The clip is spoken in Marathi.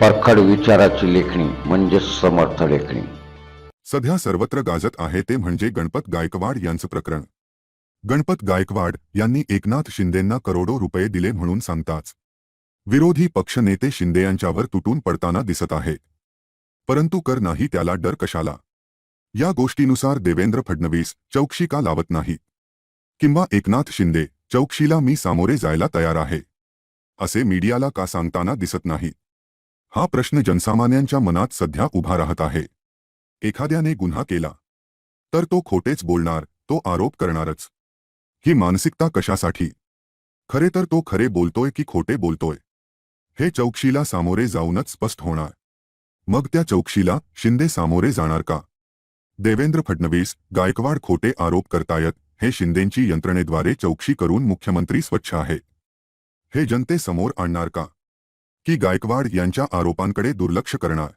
परखड विचाराची लेखणी म्हणजे समर्थ लेखणी. सध्या सर्वत्र गाजत आहे ते म्हणजे गणपत गायकवाड यांचं प्रकरण. गणपत गायकवाड यांनी एकनाथ शिंदेंना करोडो रुपये दिले म्हणून सांगताच. विरोधी पक्षनेते शिंदे यांच्यावर तुटून पडताना दिसत आहे. परंतु कर नाही त्याला डर कशाला? या गोष्टीनुसार देवेंद्र फडणवीस चौकशी का लावत नाही. किंवा एकनाथ शिंदे चौकशीला मी सामोरे जायला तयार आहे. असे मीडियाला का सांगताना दिसत नाही. हा प्रश्न जनसामान्यांच्या मनात सध्या उभा राहत आहे. एखाद्याने गुन्हा केला. तर तो खोटेच बोलणार तो आरोप करणारच. ही मानसिकता कशासाठी? खरे तर तो खरे बोलतोय की खोटे बोलतोय? हे चौकशीला सामोरे जाऊनच स्पष्ट होणार. मग त्या चौकशीला शिंदे सामोरे जाणार का? देवेंद्र फडणवीस गायकवाड खोटे आरोप करतायत हे शिंदेंची यंत्रणेद्वारे चौकशी करून मुख्यमंत्री स्वच्छ आहे. हे जनतेसमोर आणणार का? की गायकवाड यांच्या आरोपांकडे दुर्लक्ष करणार.